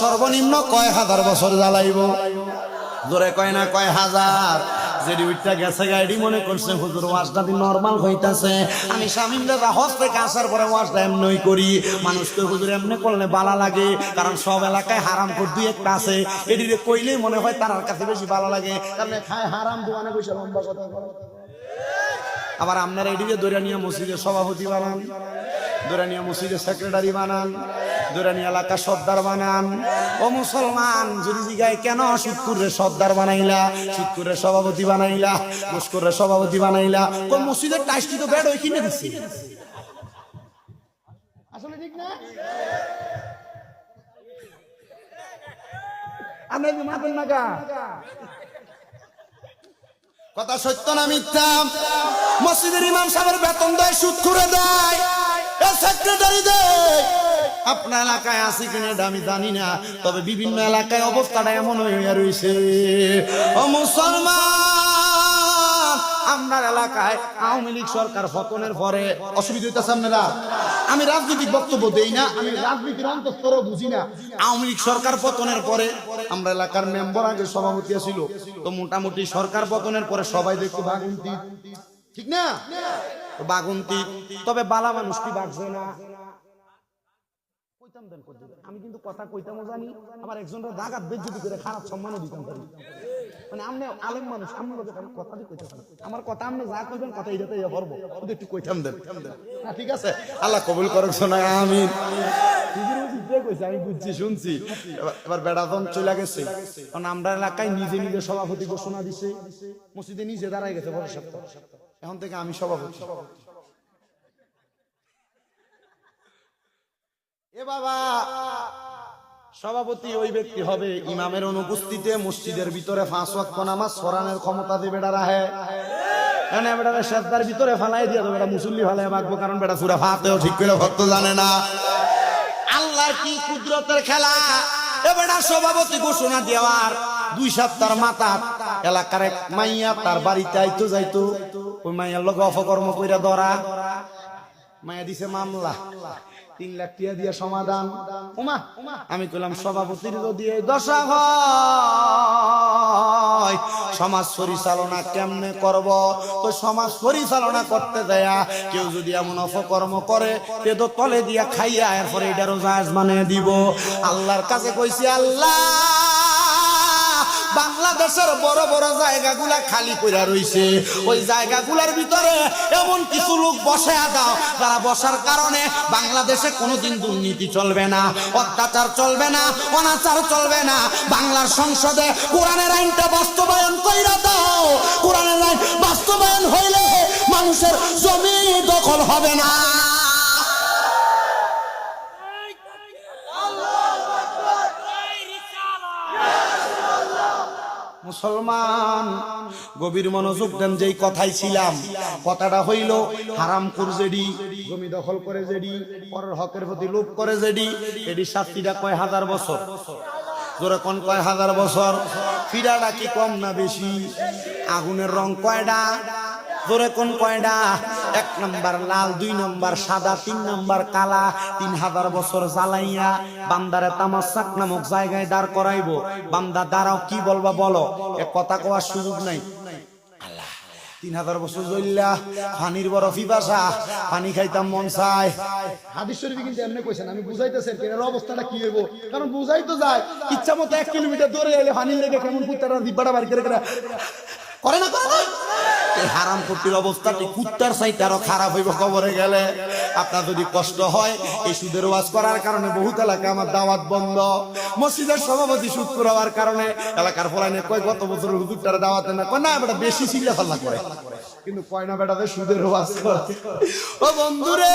সর্বনিম্ন কয় হাজার বছর জ্বালাইব? জোরে কয় না কয় হাজার? যে উইটটা গেছে গাড়ি মনে করছে, হুজুর ওয়াজটা দিন নর্মাল হইতাছে, আমি স্বামী দাদা হজ থেকে আসার পরে ওয়াজটা এমনই করি। মানুষকে হুজুর এমনি করলে বালা লাগে, কারণ সব এলাকায় হারাম কর দুই একটা আছে। এটিতে কইলেই মনে হয় তার কাছে বেশি ভালো লাগে। কারণ খায় হারাম, দোকানে বসে লম্বা কথা বলে। আবার আপনারা এদিকে দৌরানিয়া মসজিদের সভাপতি বানান দৌরানিয়া মসজিদের সেক্রেটারি বানান দৌরানিয়া এলাকা সর্দার বানান। ও মুসলমান, যদি জিগায় কেন সুৎকুরের সর্দার বানাইলা সুৎকুরের সভাপতি বানাইলা, মুস্কুরের সভাপতি বানাইলা? কোন মসজিদের টাইসটি তো বেড ওই কিনে দিচ্ছি আসলে ঠিক না? আপনি কি মাতেন না কথা সত্য না মিথ্যা? মসজিদের ইমাম সাহেবের বেতন দেয়, সুদ করে দেয়। সেক্রেটারি দেয় আপনার এলাকায় আছে কিনা আমি জানি না, তবে বিভিন্ন এলাকায় অবস্থাটা এমন হয়ে রয়েছে। ও মুসলমান, আপনার এলাকায় আওয়ামী লীগ সরকার পতনের পরে অসুবিধা হইতেছে আপনারা? আমি রাজনৈতিক বক্তব্য দেই না, আমি রাজনীতির অন্তঃস্তরও বুঝি না। আওয়ামী লীগ সরকার পতনের পরে আমরা এলাকার মেম্বার আগে সভাপতি ছিল, তো মোটামুটি সরকার পতনের পরে সবাই দেখতো বাগুন্তি ঠিক না? বাগুন্তি তবে বালা মানুষ কি বাগছে না। আমি কিন্তু কথা কইতামও জানি আমার একজনের দাগাত বেজ্জতি করে খারাপ সম্মানও দিতাম পারি মানে আপনি আলেম মানুষ আমি কথা দিয়ে কইতেছেন আমার কথা আপনি যা কইবেন কথা এটাতে ইয়ে করব শুধু একটু কইতাম দেন। হ্যাঁ, ঠিক আছে? আল্লাহ কবুল করুক শোনা আমি আমি বুঝছি শুনছি। এবার- বেড়াদন চলে গেছে। কারণ আমরা এলাকায় নিজে নিজে সভাপতি ঘোষণা দিছে। মসজিদে নিজে দাঁড়াই গেছে সপ্তাহ এখন থেকে আমি সভাপতি। এ বাবা! সভাপতি ওই ব্যক্তি হবে ইমামের অনুপস্থিতিতে মসজিদের ভিতরে ফাঁস ওয়াক্ত নামাজ সরানের ক্ষমতা দিয়ে সেজদার ভিতরে বেটা ঠিক জানে না। কি খেলা? সভাপতি দেওয়ার দুই এলাকার এক মাইয়া তার বাড়িতে আইতো যাইতো। ওই মাইয়ার লোক অপকর্ম কইরা ধরা। মায়া দিছে মামলা। তিন লাখ টিয়া দিয়া সমাধান। উমা আমি কইলাম, সভাপতির যদি দশা হয়। সমাজ পরিচালনা কেমনে করব? তো সমাজ পরিচালনা করতে দেয়া, কেউ যদি এমন অপকর্ম করে, তে তো তলে দিয়া খাইয়া এরপরে এটারও জাহাজ মানে দিব। আল্লাহর কাছে কইছি, আল্লাহ! বাংলাদেশের বড় বড় জায়গাগুলা খালি কইরা রইছে। ওই জায়গাগুলার ভিতরে এমন কিছু লোক বসে দাও যারা বসার কারণে বাংলাদেশে কোনোদিন দুর্নীতি চলবে না, অত্যাচার চলবে না, অনাচার চলবে না। বাংলার সংসদে কোরআনের আইনটা বাস্তবায়ন কইরা দাও। কোরআনের আইন বাস্তবায়ন হইলে মানুষের জমি দখল হবে না। মুসলমান। গভীর মনোযোগ দেন যেই কথাই ছিলাম। কথাটা হইল, হারাম কুর জেডি, জমি দখল করে জেডি, পরের হকের প্রতি লোভ করে জেডি, এডি শাস্তিটা কয় হাজার বছর? জোরে কোন কয় হাজার বছর? ফিরাটা কি কম না বেশি? আগুনের রং কয়ডা? জোরে কোন কয়টা এক নম্বর লাল, দুই নম্বর সাদা, তিন নম্বর কালা, তিন হাজার বছর জ্বালাইয়া বান্দারে তামাশাক নামক জায়গায় দাঁড় করাইবো। বান্দা, দাঁড়াও, কি বলবা বলো? এ কথা কওয়ার সুযোগ নাই। তিন হাজার বছর জ্বললা পানির বড় পিপাসা পানি খাইতাম মন চায়। হাদিস শরীফে কিন্তু এমনি কইছেন, আমি বুঝাইতেছি এর অবস্থাটা কি হইব? কারণ বুঝাই তো যায় ইচ্ছা মতো এক কিলোমিটার দৌড়ে এলে পানির লেগে কেমন কুত্তারা দিব্বাটা বাড়ি করে করে না করে না। হারাম কুটির অবস্থাটি কুত্তার সাইতে আরও খারাপ হইব কবরে গেলে। আপনার যদি কষ্ট হয়, এই সুদের ওয়াজ করার কারণে বহুত এলাকা আমার দাওয়াত বন্ধ। মসজিদের সভাপতি সুদ করার কারণে এলাকার ফলাইনে কয়, গত বছর হুজুরটারে দাওয়াতে না কয়, না বেটা, বেশি চিল্লা ফাল্লা করে। কিন্তু কয় না বেটাতে সুদের ওয়াজ করে। ও বন্ধুরে!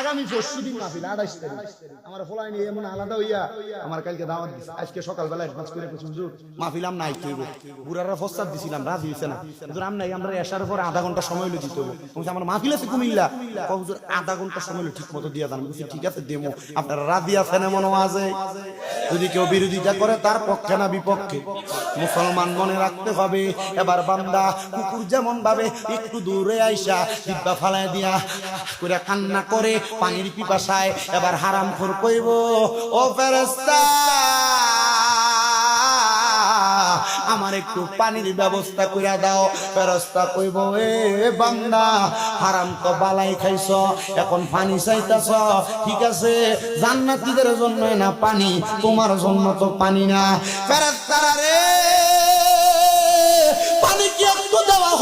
আগামী পরশু দিন মাহফিল আঠাইশ তারিখ, আমার ফলাই নিয়ে এমন আলাদা হইয়া আমার কালকে দাওয়াত দিছে। আজকে সকালবেলা অ্যাডভান্স করে কিছু হুজুর, মাহফিল আম নাই কেউ বুড়ারা প্রস্তাব দিছিলাম, রাজি হইছে না। হুজুর, আম নাই, আমরা এসার পর আধা ঘণ্টা সময় হইল দিতে হবে আমার মাহফিল আছে কুমিল্লা। হুজুর, আধা ঘণ্টা সময় হইল ঠিক মতো দিয়া দান। বলছি, ঠিক আছে দেবো আপনারা রাজি আছেন এমন আছে যদি কেউ বিরোধিতা করে, তার পক্ষে না বিপক্ষে। মুসলমান মনে রাখতে হবে, এবার বান্দা কুকুর যেমন ভাবে, একটু দূরে আইসা, ডিব্বা ফালাই দিয়া, করে কান্না করে পানির পিপাসায় এবার হারাম খোর কইব, ও ফেরেস্তা আমার একটু পানির ব্যবস্থা করে দাও। ফেরস্তা কইব, এ বান্দা, হারাম তো বালাই খাইছ, এখন পানি চাইতাছ, ঠিক আছে? জান্নাতীদের জন্য না পানি, তোমার জন্য তো পানি না। ফেরস্তারা রে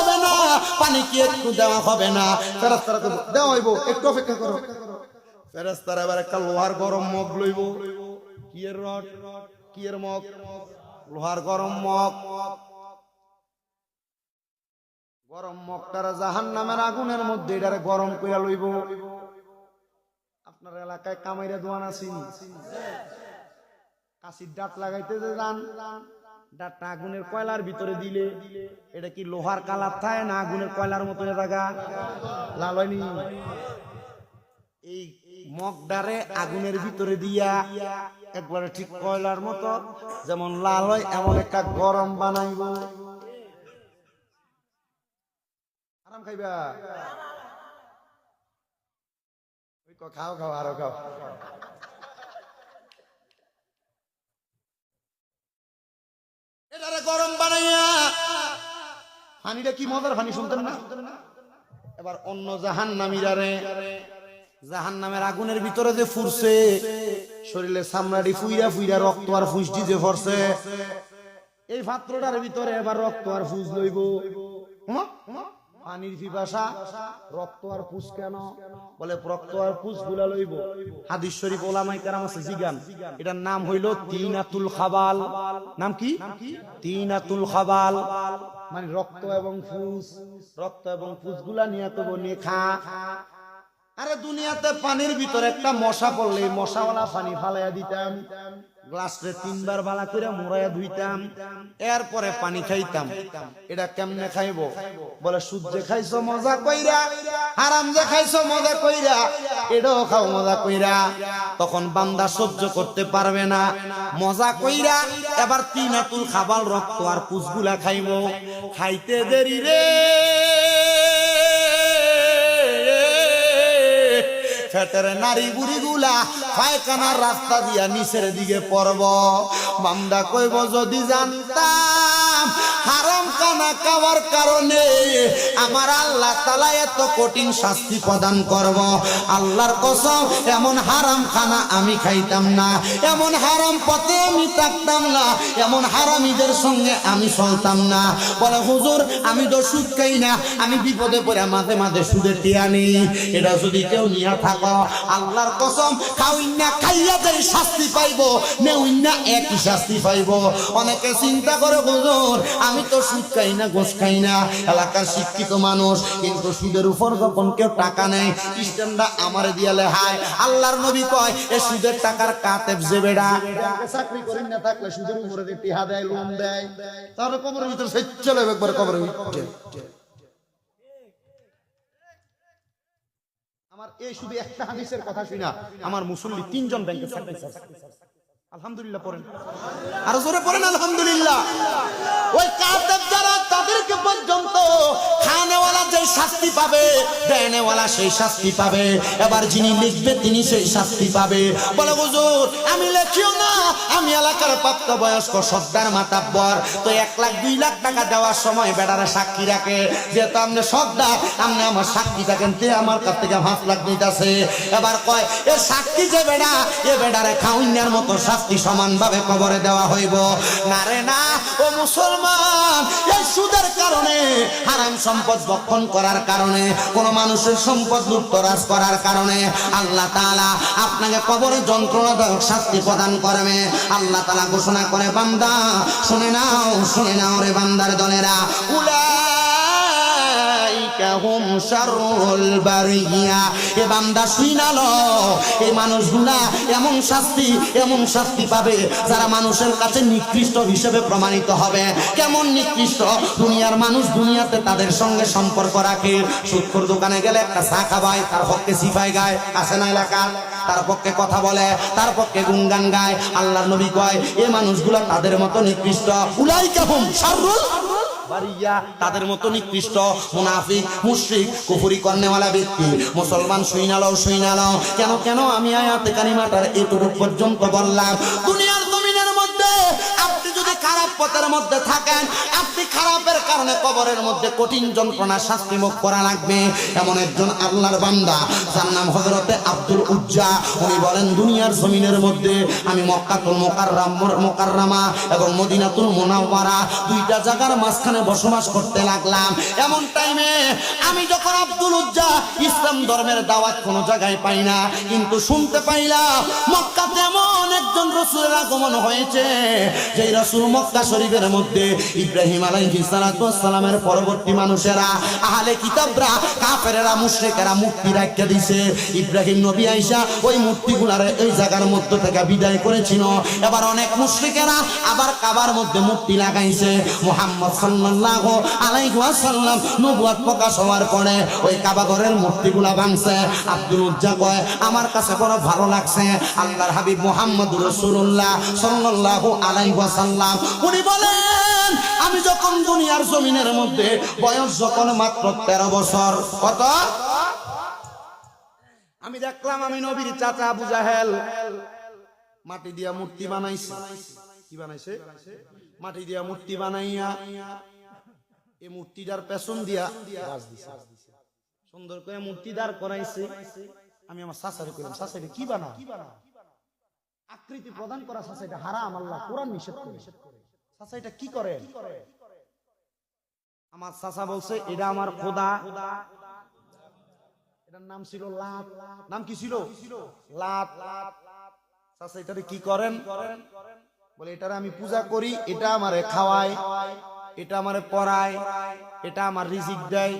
হবে না। পানি কি একটু দেওয়া হবে না? ফেরস্তারা কইব দেওয়া হইব, একটু অপেক্ষা করো। ফেরস্তারা এবার একটা লোহার গরম মগ লইব। কি এর রড? কি এর মগ? লোহার গরম মগ। গরম মগটারা জাহান নামের আগুনের মধ্যে এটারে গরম কইরা লইব। আপনার এলাকায় কামাইরা দোয়ান আছি। কাশির ডাট লাগাইতে যে যান। আগুনের কয়লার ভিতরে দিলে? এটা কি লোহার কালার থাকে না আগুনের কয়লার মতো জায়গা? লাল হয়নি এই মগডারে আগুনের ভিতরে দিয়া একবারে ঠিক কয়লার মতো, যেমন লাল হয় এমন একটা গরম বানাইব। আরাম খাইবা? খাও খাও, আরও খাও এটারে গরম বানাইয়া। কি মজার পানি শুনতেন না? এবার অন্য জাহান নামিরারে জাহান নামের আগুনের ভিতরে যে ফুরছে শরীরে সামরাডি ফুইরা ফুইরা রক্ত আর ফুসটি যে ফরছে এই পাত্রটার ভিতরে এবার রক্ত আর ফুস লইব। হুম? পানির পিপাসা রক্ত আর পুষ কেন? বলে রক্ত আর পুষগুলা লইব। হাদিস শরীফ ওলামাই কারাম আছে, জিগান। এটার নাম হইল তিনাতুল খাবাল। নাম কি? তিনাতুল খাবাল। মানে রক্ত এবং ফুস রক্ত এবং ফুসগুলা নিয়ে নিয়ে খা। আরে দুনিয়াতে পানির ভিতরে একটা মশা পড়লে মশাওয়ালা পানি ফালাইয়া দিতাম। গ্লাসে তিনবার বালা করে মোড়াইয়া ধুইতাম, এরপরে পানি খাইতাম। এটা কেমনে খাইবো? বলে সূর্যে খাইছো, মজা কইরা, হারাম যে খাইছো, মজা কইরা, এটাও খাও, মজা কইরা। তখন বান্দা সহ্য করতে পারবে না। মজা কইরা এবার তিন আতুল খাবার রক্ত আর পুষগুলা খাইবো। খাইতে দেরি রে। ফেটের নারী বুড়ি গুলা পায়খানার রাস্তা দিয়া নিচের দিকে পড়ব। মামদা কইব যদি কানা কারণে আমার আল্লাহ তালা এত কঠিন শাস্তি প্রদান করব। আল্লাহর কসম, এমন হারাম খানা আমি খাইতাম না। এমন হারাম পথে আমি থাকতাম না। এমন হারামিদের সঙ্গে আমি চলতাম না। বলে, হুজুর, আমি তো সুদ খাই না। আমি বিপদে পড়ে মাঝে মাঝে সুদের টিয়া এটা যদি কেউ নিয়ে থাকো, আল্লাহর কসম খাউইনা খাইয়া যে শাস্তি পাইবো নেউইনা একই শাস্তি পাইবো। অনেকে চিন্তা করে, হুজুর, আমি তো সুদ খাই না। ঘোষ খাই না। এলাকার শিক্ষিত মানুষ, কিন্তু সুদের উপর যখন কেউ টাকা নেয় খ্রিস্টানরা আমারে দিয়ালে হায় আল্লাহর নবী কয়, এ সুদের টাকার কাতেব যে বেড়া? চাকরি করেন না থাকলে সুদের উপরে টিহা দেয়, লোন দেয় তাহলে কবরের ভিতরে সে চলে একবার কবরের ভিতরে। আমার এই শুধু একটা হাদিসের কথা শুনা আমার মুসল্লি তিনজন ব্যাংকে আলহামদুলিল্লাহ পড়েন। আরও জোরে পড়েন, আলহামদুলিল্লাহ। ওই কাতেব যারা அதற்கு যে শাস্তি পাবে সেই শাস্তি পাবে। এবার যিনি লিখবে, তিনি সেই শাস্তি পাবে। বলে, হুজুর, আমি লেখিও না। আমি এলাকার প্রাপ্ত বয়স্ক সর্দার তো এক লাখ, দুই লাখ টাকা দেওয়ার সময় সাক্ষী রাখে। যেহেতু আপনি সর্দার আপনি আমার সাক্ষী থাকেন তে আমার কাছ থেকে লাখ নিতেছে। এবার কয়, এ সাক্ষী যে বেড়া এ বেড়ারে খাউন্যার মতো শাস্তি সমানভাবে কবরে দেওয়া হইব। না রে না, ও মুসলমান, এই সুদের কারণে হারাম সম্পদ বক্ষণ করার কারণে, কোন মানুষের সম্পদ লুটতরাজ করার কারণে আল্লাহ তাআলা আপনাকে কবরে যন্ত্রণাদায়ক শাস্তি প্রদান করবে। আল্লাহ তাআলা ঘোষণা করে, বান্দা, শুনে নাও শুনে নাও রে বান্দার দলেরা। উলা উলাইকা হুম শাররুল বারিয়া এ বান্দা শুনালো এই মানুষগুলা এমন শাস্তি এমন শাস্তি পাবে যারা মানুষের কাছে নিকৃষ্ট হিসেবে প্রমাণিত হবে। কেমন নিকৃষ্ট? দুনিয়ার মানুষ দুনিয়াতে তাদের সঙ্গে সম্পর্ক রাখে। সুৎখর দোকানে গেলে একটা চা খাবায়, তার পক্ষে সিফাই গায়, আসে না এলাকা তার পক্ষে কথা বলে, তার পক্ষে গুনগান গায়। আল্লাহর নবী কয়, এ মানুষগুলা তাদের মতো নিকৃষ্ট। উলাই কেমন শাররুল তাদের মতো নিকৃষ্ট মুনাফিক, মুশরিক, কুফরি কর্নেওয়ালা ব্যক্তি। মুসলমান শুইনালাও শুইনালাও কেন কেন আমি আয়াতে কানিমাটার এটুকু পর্যন্ত বললাম? দুনিয়ার খারাপ পথের মধ্যে থাকেন, আপনি খারাপের কারণে কবরের মধ্যে কঠিন যন্ত্রণা শাস্তি মুখ করা লাগবে। এমন একজন আল্লাহর বান্দা, যার নাম হজরতে আব্দুল উজ্জা। উনি বলেন, দুনিয়ার জমিনের মধ্যে আমি মক্কাতুল মোকাররাম মোকাররামা এবং মদিনাতুল মোনাওয়ারা দুইটা জায়গার মাঝখানে বসবাস করতে লাগলাম। এমন টাইমে আমি যখন আব্দুল উজ্জা ইসলাম ধর্মের দাওয়াত কোনো জায়গায় পাই না, কিন্তু শুনতে পাইলাম, মক্কাতে এমন একজন রসুলের আগমন হয়েছে যে রসুল মক্কা শরীফের মধ্যে ইব্রাহিম আলাইহিস পরবর্তী মানুষেরা, আহলে কিতাবরা, কাফেরেরা, মুশরিকেরা মূর্তি রাখিয়ে দিছে। ইব্রাহিম নবী আইসা ওই মূর্তিগুলার এই জায়গার মধ্য থেকে বিদায় করেছিল। এবার অনেক মুশরিকেরা আবার কাবার মধ্যে মূর্তি লাগাইছে। মুহাম্মদ সাল্লাল্লাহু আলাইহি ওয়াসাল্লাম নবুয়ত প্রকাশ হওয়ার পরে ওই কাবা ঘরের মূর্তিগুলা ভাঙছে। আব্দুল উজ্জা কয়, আমার কাছে বড় ভালো লাগছে। আল্লাহর হাবিব মুহাম্মদ রাসূলুল্লাহ সাল্লাল্লাহু আলাইহি ওয়াসাল্লাম উনি বলেন, আমি যখন দুনিয়ার জমিনের মধ্যে, বয়স যখন মাত্র তেরো বছর, কত? আমি দেখলাম আমি নবীর চাচা আবু জাহেল। মাটি দিয়া মূর্তি বানাইছে। কি বানাইছে? মাটি দিয়া মূর্তি বানাইয়া এই মূর্তিটার পেছন দিয়া দিছে। সুন্দর করে মূর্তি দাঁড় করাইছে। আমি আমার শাসারে কইলাম শাসারে কি বানা আকৃতি প্রদান করা শাসা এটা হারাম, আল্লাহ কোরআন নিষেধ করে শাসা এটা কি করে আমার চাচা বলছে এটা আমার খোদা। এটার নাম ছিল লাত। নাম কি ছিল? লাত। চাচা এটারে কি করেন? বলে এটারে আমি পূজা করি এটা আমারে খাওয়ায় এটা আমারে পড়ায় এটা আমার রিজিক দেয়।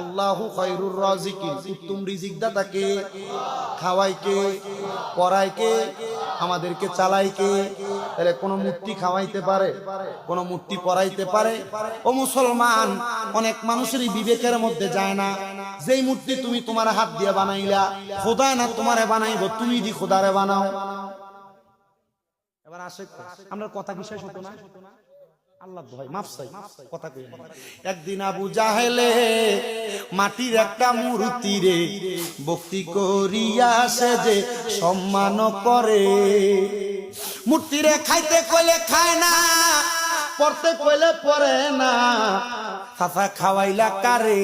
আল্লাহু খায়রুর রাজিকিন। উত্তম রিজিক দাতা কে? খাওয়াই কে? পড়ায় কে? আমাদেরকে চালাই কে? তাহলে কোন মূর্তি খাওয়াইতে পারে, কোন মূর্তি পড়াইতে পারে। ও মুসলমান, অনেক মানুষেরই বিবেকের মধ্যে যায় না। যেই মূর্তি তুমি তোমার হাত দিয়ে বানাইলা, খোদা না তোমারে বানাইবো, তুমি দি খোদারে বানাও। এবার আসে, আমরা কথা শেষ হতো না? করিয়া সে যে সম্মান করে। মূর্তি রে খাইতে কইলে খায় না পড়তে কইলে পড়ে না। ফাফা খাওয়াইলা কারে?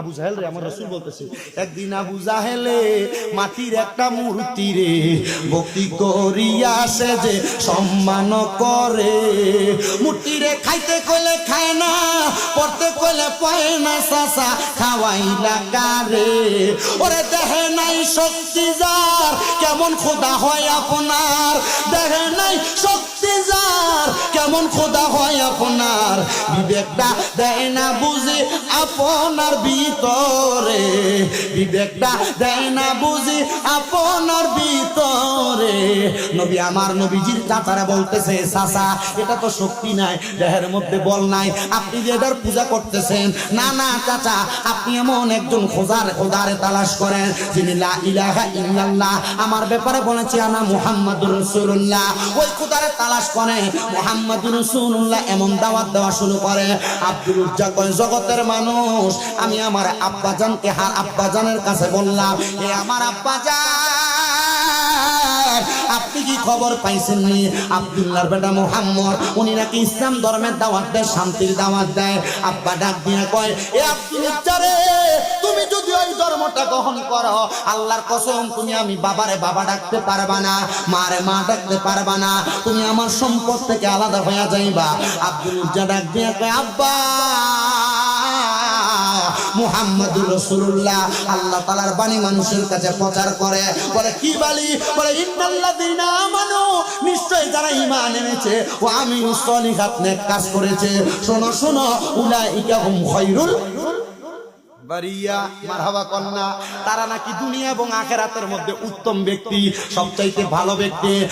আবু জাহেল রে, আমার রসুল বলতেছে, একদিন আবু জাহেলে মাটির একটা মূর্তি রে, ভক্তি করিয়া সে যে সম্মান করে। মূর্তি রে খাইতে কইলে খায় না, পড়তে কইলে পয় না সাসা খাওয়াইলা কারে। ওরে দেহে নাই শক্তি যার, কেমন খোদা হয় আপনার। দেহে নাই শক্তি যার কেমন খোদা হয় আপনার? বিবেকটা দেয় না আপনার ভিতরে। বিবেকটা দেয় না আপনার ভিতরে। নবী আমার নবীজির চাচারা বলতেছে এটা তো শক্তি নাই, দেহের মধ্যে বল নাই। আপনি যে এটার পূজা করতেছেন, না না, চাচা, আপনি এমন একজন খোঁজার খোদারে তালাশ করেন যিনি ইলাহা ইল্লাল্লাহ। আমার ব্যাপারে বলেছি, আনা মুহাম্মাদুর রাসূলুল্লাহ। ওই খোদারে তালাশ করে। মোহাম্মদ রসুল্লাহ এমন দাওয়াত দেওয়া শুরু করে। আব্দুল উজ্জা কয়, জগতের মানুষ, আমি আমার আব্বাজানকে হার, আব্বাজানের কাছে বললাম, এ আমার আব্বাজান আপনি কি খবর পাইছেন নি? আব্দুল্লাহর বেটা মোহাম্মদ, উনি নাকি ইসলাম ধর্মের দাওয়াত দেয়, শান্তির দাওয়াত দেয়। আব্বা ডাক দিয়ে কয়, এ আব্দুল উজ্জারে তুমি যদি ওই ধর্মটা গ্রহণ করো, আল্লাহর কসম, তুমি আমি বাবারে বাবা ডাকতে পারবা না, মারে মা ডাকতে পারবা না, তুমি আমার সম্পদ থেকে আলাদা হয়ে যাইবা। আব্দুল ডাক দিয়ে কয়, আব্বা মুহাম্মাদুর রাসূলুল্লাহ। আল্লাহ তাআলার বাণী মানুষের কাছে প্রচার করে। বলে, কি বলি? বলে আমানু। নিশ্চয় যারা ঈমান এনেছে। ও আমি সলিহাত নেক কাজ করেছে। শোনো শোনো, উলাইকা হুম খায়রুল কন্যা। তারা নাকি দুনিয়া এবং আখেরাতের মধ্যে উত্তম ব্যক্তি, সবচাইতে ভালো ব্যক্তি।